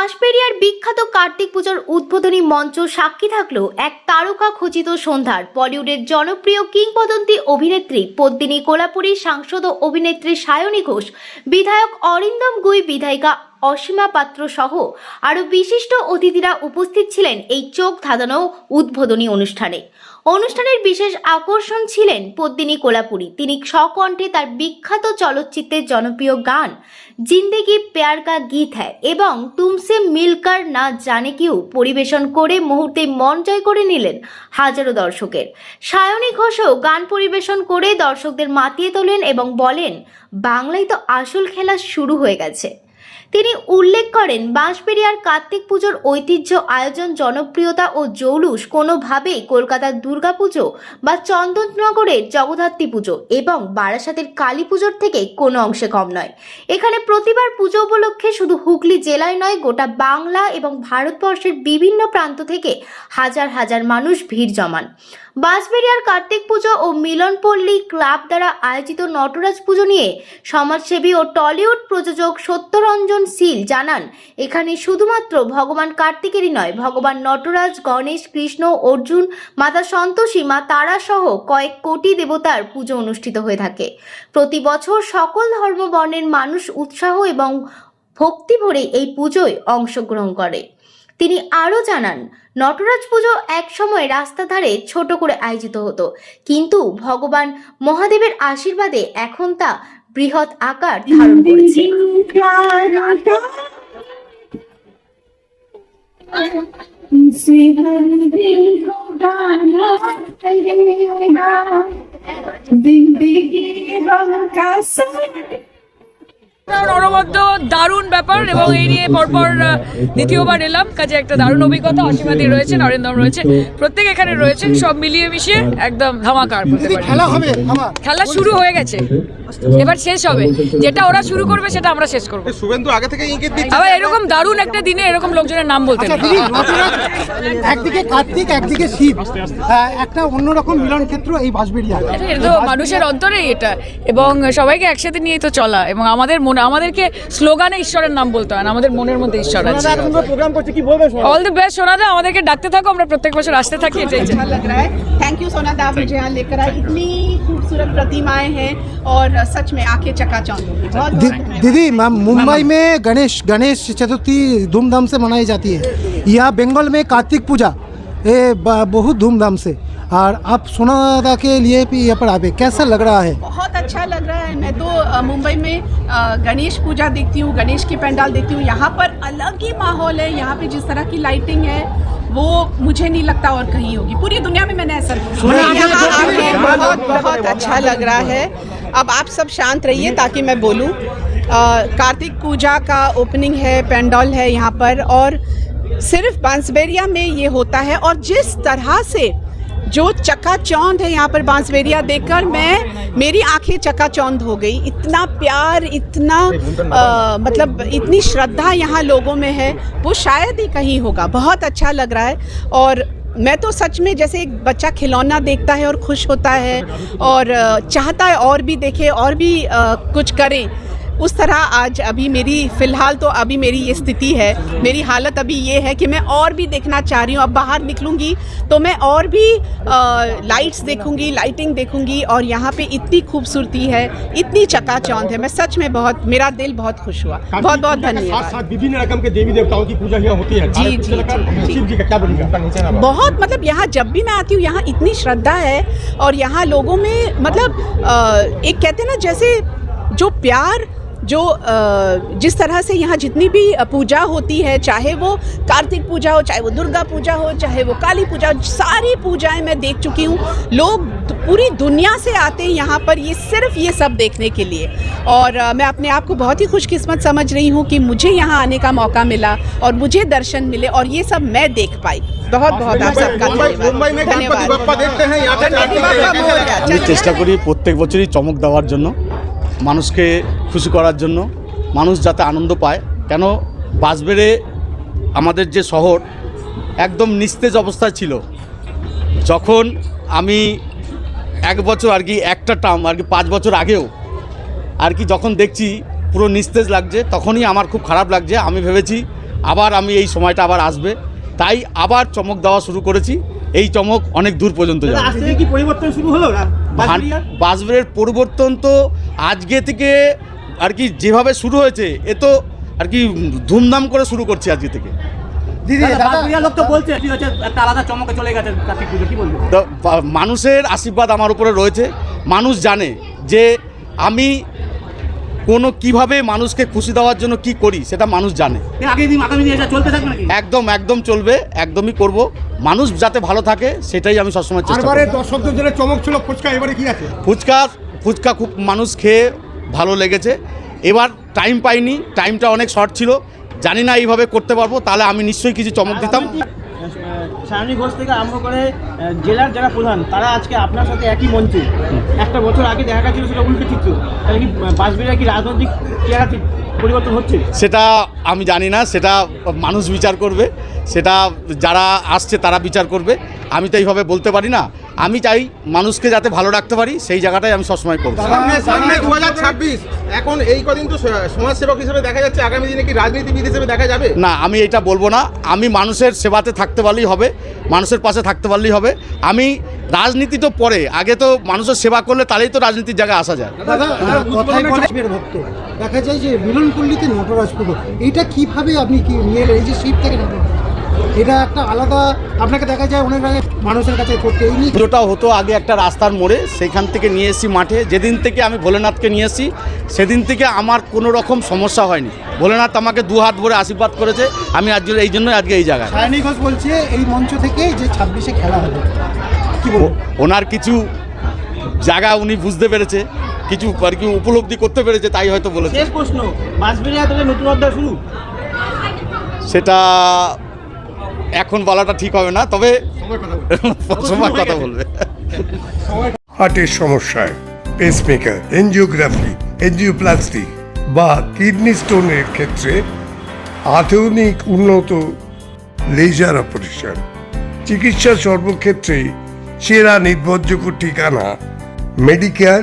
বাঁশবেড়িয়ার বিখ্যাত কার্তিক পুজোর উদ্বোধনী মঞ্চ সাক্ষী থাকল এক তারকা খচিত সন্ধ্যার। বলিউডের জনপ্রিয় কিংবদন্তি অভিনেত্রী পদ্মিনী কোলাপুরী সাংসদ ও অভিনেত্রী সায়নী ঘোষ, বিধায়ক অরিন্দম গুই বিধায়িকা অসীমা পাত্র সহ আরও বিশিষ্ট অতিথিরা উপস্থিত ছিলেন এই চোখ ধাঁধানো উদ্বোধনী অনুষ্ঠানে। অনুষ্ঠানের বিশেষ আকর্ষণ ছিলেন পদ্মিনী কোলাপুরী। তিনি স্বকণ্ঠে তার বিখ্যাত চলচ্চিত্রের জনপ্রিয় গান, জিন্দেগি প্যার কা গীত হ্যায়, এবং তুমসে মিলকার না জানে কেউ পরিবেশন করে মুহূর্তে মন জয় করে নিলেন হাজারো দর্শকের। সায়নী ঘোষও গান পরিবেশন করে দর্শকদের মাতিয়ে তোলেন এবং বলেন, বাংলায় তো আসল খেলা শুরু হয়ে গেছে। তিনি উল্লেখ করেন বাঁশবেড়িয়ার কার্তিক পুজোর ঐতিহ্য, আয়োজন, জনপ্রিয়তা ও জৌলুস কোনোভাবেই কলকাতার দুর্গাপুজো বা চন্দননগরের জগদ্ধাত্রী পুজো এবং বারাসাতের কালী পুজোর থেকে কোনো অংশে কম নয়। এখানে প্রতিবার পুজো উপলক্ষে শুধু হুগলি জেলায় নয়, গোটা বাংলা এবং ভারতবর্ষের বিভিন্ন প্রান্ত থেকে হাজার হাজার মানুষ ভিড় জমান। বাঁশবেড়িয়ার কার্তিক পুজো ও মিলনপল্লী ক্লাব দ্বারা আয়োজিত নটরাজ পুজো নিয়ে সমাজসেবী ও টলিউড প্রযোজক সত্যরঞ্জন শীল জানান, এখানে শুধুমাত্র ভগবান কার্তিকেরই নয়, ভগবান নটরাজ, গণেশ, কৃষ্ণ, অর্জুন, মাতা সন্তোষী, মা তারা সহ কয়েক কোটি দেবতার পুজো অনুষ্ঠিত হয়ে থাকে। প্রতি বছর সকল ধর্ম বর্ণের মানুষ উৎসাহ এবং ভক্তি ভরে এই পুজোয় অংশগ্রহণ করে। তিনি আরও জানান, নটরাজ পুজো এক সময় রাস্তা ধারে ছোট করে আয়োজিত হতো। কিন্তু ভগবান মহাদেবের আশীর্বাদে এখন তা বৃহৎ আকার ধারণ করেছে। অনবদ্য দারুণ ব্যাপার এবং এই নিয়ে পরপর দ্বিতীয়বার এলাম। কাজে একটা দারুণ অভিজ্ঞতা অসীমাদি রয়েছে নরেন্দ্রম রয়েছে প্রত্যেক এখানে রয়েছেন সব মিলিয়ে মিশিয়ে একদম ধামাকার খেলা হবে খেলা শুরু হয়ে গেছে। এবার শেষ হবে। যেটা ওরা শুরু করবে সেটা আমরা শেষ করব। শুভেন্দু আগে থেকে ইঙ্গিত দিচ্ছে। আবার এরকম দারুণ একটা দিনে এরকম লোকজনের নাম বলতে আচ্ছা, একদিকে কার্তিক একদিকে শিব। হ্যাঁ, একটা অন্যরকম মিলন ক্ষেত্র এই বাঁশবেড়িয়া। এটা তো মানুষের অন্তরেই এটা। এবং সবাইকে একসাথে নিয়ে তো চলা। এবং আমাদের মনে আমাদেরকে স্লোগানে ঈশ্বরের নাম বলতে হয় আমাদের মনের মধ্যে ঈশ্বর আছে। অল দ্য বেস্ট সোনাদা? আমাদেরকে ডাকতে থাকো আমরা প্রত্যেক বছর আসতে থাকি এটাই থ্যাংক ইউ সোনাদা আপনি যা লেকরা ইতনি सोना आप खूबसूरत प्रतिमाएँ हैं और सच में आँखें चकाचौंध दी- दीदी मैम मुंबई में गणेश गणेश चतुर्थी धूमधाम से मनाई जाती है। यहाँ बंगाल में कार्तिक पूजा ये बहुत धूमधाम से। और आप सोनादा के लिए भी यहाँ पर आए कैसा लग रहा है? बहुत अच्छा लग रहा है। मैं तो मुंबई में गणेश पूजा देखती हूँ गणेश की पंडाल देखती हूँ। यहाँ पर अलग ही माहौल है। यहाँ पे जिस तरह की लाइटिंग है वो मुझे नहीं लगता और कहीं होगी। पूरी दुनिया में मैंने ऐसा बहुत बहुत अच्छा लग रहा है। अब आप सब शांत रहिए ताकि मैं बोलूँ। कार्तिक पूजा का ओपनिंग है पेंडॉल है यहाँ पर और सिर्फ़ बांसबेरिया में ये होता है और जिस तरह से जो चक्का चकाचौंध है यहाँ पर बांसबेरिया देखकर मैं मेरी आँखें चकाचौंध हो गई। इतना प्यार इतना अ, मतलब इतनी श्रद्धा यहाँ लोगों में है वो शायद ही कहीं होगा। बहुत अच्छा लग रहा है। और मैं तो सच में जैसे एक बच्चा खिलौना देखता है और खुश होता है और चाहता है और भी देखे और भी अ, कुछ करें। उस तरह आज अभी मेरी फ़िलहाल तो अभी मेरी ये स्थिति है। मेरी हालत अभी ये है कि मैं और भी देखना चाह रही हूँ। अब बाहर निकलूँगी तो मैं और भी लाइट्स देखूँगी लाइटिंग देखूँगी और यहाँ पे इतनी खूबसूरती है इतनी चकाचौंध है। मैं सच में बहुत मेरा दिल बहुत खुश हुआ। बहुत बहुत धन्यवाद। विभिन्न रकम के देवी देवताओं की पूजा यहाँ होती है। जी, जी, बहुत मतलब यहाँ जब भी मैं आती हूँ यहाँ इतनी श्रद्धा है और यहाँ लोगों में मतलब एक कहते हैं ना जैसे जो प्यार जो अ, जिस तरह से यहाँ जितनी भी पूजा होती है चाहे वो कार्तिक पूजा हो चाहे वो दुर्गा पूजा हो चाहे वो काली पूजा हो सारी पूजाएं मैं देख चुकी हूँ लोग दु- पूरी दुनिया से आते हैं यहाँ पर ये सिर्फ ये सब देखने के लिए और अ, मैं अपने आप को बहुत ही खुशकिस्मत समझ रही हूँ कि मुझे यहाँ आने का मौका मिला और मुझे दर्शन मिले और ये सब मैं देख पाई बहुत बहुत आप सबका मुंबई मुंबई में धन्यवाद गणपति बप्पा देखते हैं यहाँ पे गणपति कार्तिक बप्पा में मोरया। कैसे আমি চেষ্টা করি প্রত্যেক বছরই চমক দেওয়ার জন্য মানুষকে খুশি করার জন্য, মানুষ যাতে আনন্দ পায়। কেন বাসবেড়ে আমাদের যে শহর একদম নিস্তেজ অবস্থায় ছিল। যখন আমি এক বছর আর কি একটা টার্ম আর কি পাঁচ বছর আগেও আর কি যখন দেখছি পুরো নিস্তেজ লাগছে, তখনই আমার খুব খারাপ লাগছে। আমি ভেবেছি আবার আমি এই সময়টা আবার আসবে। তাই আবার চমক দেওয়া শুরু করেছি। এই চমক অনেক দূর পর্যন্ত যাবে। কি পরিবর্তন শুরু হলো? না বাসবিরিয়ার? পরিবর্তন তো আজকে থেকে আর কি যেভাবে শুরু হয়েছে এ তো আর কি ধুমধাম করে শুরু করছে আজকে থেকে। দিদি দাদা, দাদা। বাসবিরিয়ার লোক তো বলছে কি একটা আলাদা চমকে চলে গেছে কার্তিক পুজো কি বলব? তো মানুষের আশীর্বাদ আমার উপরে রয়েছে। মানুষ জানে যে আমি কোনো কীভাবে মানুষকে খুশি দেওয়ার জন্য কি করি সেটা মানুষ জানে। একদম একদম চলবে একদমই করব। মানুষ যাতে ভালো থাকে সেটাই আমি সবসময় চেষ্টা করি দর্শকদের জন্য চমক ছিল ফুচকা এবারে কি আছে? ফুচকা ফুচকা খুব মানুষ খেয়ে ভালো লেগেছে। এবার টাইম পাইনি টাইমটা অনেক শর্ট ছিল। জানি না এইভাবে করতে পারব তাহলে আমি নিশ্চয়ই কিছু চমক দিতাম। সায়নী ঘোষ থেকে আরম্ভ করে জেলার যারা প্রধান, তারা আজকে আপনার সাথে একই মঞ্চে। একটা বছর আগে দেখা গেছিল সেটা উল্টো চিত্র। তাহলে কি বাসবিরা কি রাজনৈতিক চেহারা পরিবর্তন হচ্ছে? সেটা আমি জানি না, সেটা মানুষ বিচার করবে, সেটা যারা আসছে তারা বিচার করবে, আমি তো এইভাবে বলতে পারি না। আমি চাই মানুষকে যাতে ভালো রাখতে পারি সেই জায়গাটাই আমি সবসময় করব। সামনে সামনে দু হাজার ছাব্বিশ এখন এই কদিন তো সমাজসেবক হিসেবে দেখা যাচ্ছে আগামী দিনে কি রাজনীতিবিদ হিসেবে দেখা যাবে? না আমি এটা বলব না। আমি মানুষের সেবাতে থাকতে পারলেই হবে মানুষের পাশে থাকতে পারলেই হবে। আমি রাজনীতি তো পরে আগে তো মানুষের সেবা করলে তাহলেই তো রাজনীতির জায়গায় আসা যায়। ভক্ত। দেখা যায় যে মিলনপল্লীতে নটরাজ এইটা কীভাবে আপনি কি নিয়ে এই যে শিব থেকে নটরাজ। এটা একটা আলাদা আপনাকে দেখা যায় অনেক আগে মানুষের কাছে করতে পুজোটা হতো আগে একটা রাস্তার মোড়ে সেখান থেকে নিয়ে এসেছি মাঠে। যেদিন থেকে আমি ভোলেনাথকে নিয়ে এসেছি সেদিন থেকে আমার কোনো রকম সমস্যা হয়নি। ভোলেনাথ আমাকে দু হাত ভরে আশীর্বাদ করেছে আমি আজ এই জন্য আজকে এই জায়গায়। সায়নী ঘোষ বলছে এই মঞ্চ থেকে যে ছাব্বিশে খেলা হবে। কি ওনার কিছু জায়গা উনি বুঝতে পেরেছে কিছু আর কি উপলব্ধি করতে পেরেছে তাই হয়তো বলেছে। শেষ প্রশ্ন বাসবিরা তাহলে নতুন অধ্যায় শুরু। সেটা এখন বলাটা ঠিক হবে না, তবে সময় কথা বলবে। হার্টের সমস্যায় পেসমেকার এনজিওগ্রাফি এনজিওপ্লাস্টি বা কিডনি স্টোনের ক্ষেত্রে আধুনিক, উন্নত লেজার অপারেশন চিকিৎসা সর্বক্ষেত্রে সেরা নির্ভরযোগ্য ঠিকানা Medicare